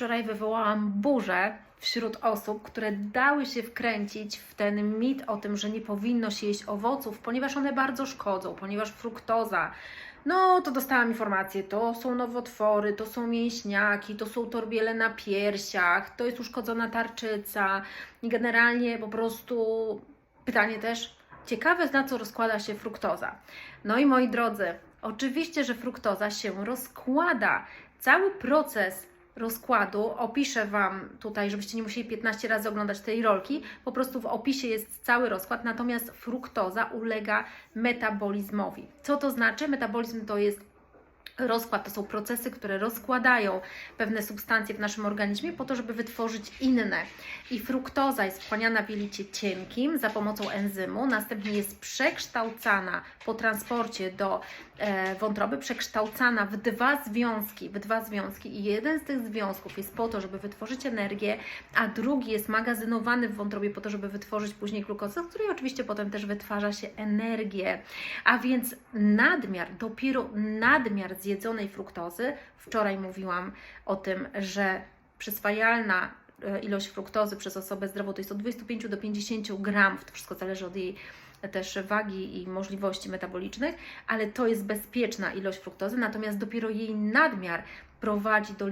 wczoraj wywołałam burzę wśród osób, które dały się wkręcić w ten mit o tym, że nie powinno się jeść owoców, ponieważ one bardzo szkodzą, ponieważ fruktoza. No, to dostałam informację, to są nowotwory, to są mięśniaki, to są torbiele na piersiach, to jest uszkodzona tarczyca i generalnie po prostu pytanie też, ciekawe na co rozkłada się fruktoza. No i moi drodzy, oczywiście, że fruktoza się rozkłada. Cały proces rozkładu opiszę Wam tutaj, żebyście nie musieli 15 razy oglądać tej rolki. Po prostu w opisie jest cały rozkład, natomiast fruktoza ulega metabolizmowi. Co to znaczy? Metabolizm to jest Rozkład to są procesy, które rozkładają pewne substancje w naszym organizmie po to, żeby wytworzyć inne. I fruktoza jest wchłaniana w jelicie cienkim za pomocą enzymu, następnie jest przekształcana po transporcie do e, wątroby, przekształcana w dwa związki, w dwa związki i jeden z tych związków jest po to, żeby wytworzyć energię, a drugi jest magazynowany w wątrobie po to, żeby wytworzyć później glukozę, z której oczywiście potem też wytwarza się energię. A więc nadmiar, dopiero nadmiar zjedzonej fruktozy, wczoraj mówiłam o tym, że przyswajalna e, ilość fruktozy przez osobę zdrową to jest od 25 do 50 gramów, to wszystko zależy od jej też wagi i możliwości metabolicznych, ale to jest bezpieczna ilość fruktozy, natomiast dopiero jej nadmiar prowadzi do e,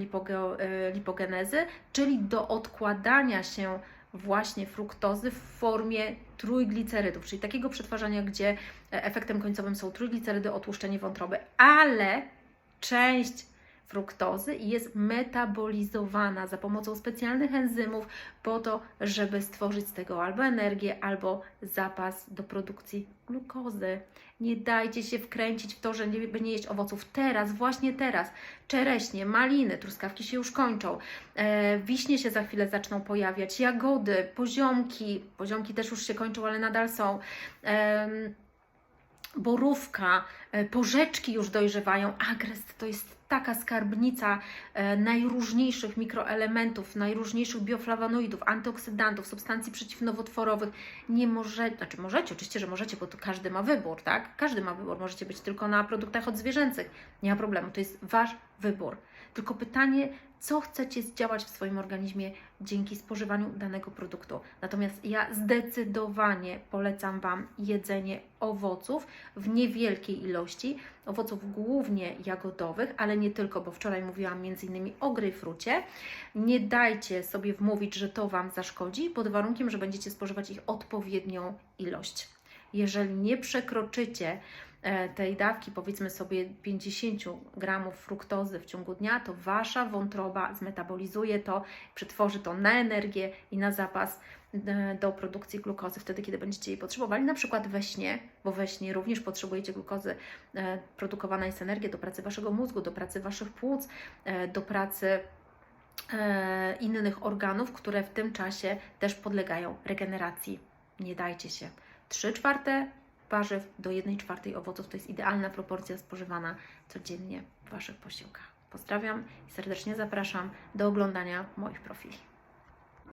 lipogenezy, czyli do odkładania się właśnie fruktozy w formie trójglicerydów, czyli takiego przetwarzania, gdzie e, efektem końcowym są trójglicerydy, otłuszczenie wątroby, ale część fruktozy jest metabolizowana za pomocą specjalnych enzymów po to, żeby stworzyć z tego albo energię, albo zapas do produkcji glukozy. Nie dajcie się wkręcić w to, że nie, nie jeść owoców teraz, właśnie teraz. Czereśnie, maliny, truskawki się już kończą, e, wiśnie się za chwilę zaczną pojawiać, jagody, poziomki, poziomki też już się kończą, ale nadal są. Em, borówka, e, porzeczki już dojrzewają. Agrest to jest taka skarbnica e, najróżniejszych mikroelementów, najróżniejszych bioflawonoidów, antyoksydantów, substancji przeciwnowotworowych. Nie możecie, znaczy możecie, oczywiście, że możecie, bo to każdy ma wybór, tak? Każdy ma wybór. Możecie być tylko na produktach odzwierzęcych. Nie ma problemu, to jest Wasz wybór. Tylko pytanie, co chcecie zdziałać w swoim organizmie dzięki spożywaniu danego produktu. Natomiast ja zdecydowanie polecam Wam jedzenie owoców w niewielkiej ilości, owoców głównie jagodowych, ale nie tylko, bo wczoraj mówiłam m.in. o gryfrucie. Nie dajcie sobie wmówić, że to Wam zaszkodzi, pod warunkiem, że będziecie spożywać ich odpowiednią ilość. Jeżeli nie przekroczycie tej dawki, powiedzmy sobie 50 gramów fruktozy w ciągu dnia, to Wasza wątroba zmetabolizuje to, przetworzy to na energię i na zapas e, do produkcji glukozy wtedy, kiedy będziecie jej potrzebowali, na przykład we śnie, bo we śnie również potrzebujecie glukozy. E, Produkowana jest energia do pracy Waszego mózgu, do pracy Waszych płuc, e, do pracy e, innych organów, które w tym czasie też podlegają regeneracji. Nie dajcie się. 3 czwarte warzyw do 1 czwartej owoców to jest idealna proporcja spożywana codziennie w Waszych posiłkach. Pozdrawiam i serdecznie zapraszam do oglądania moich profili.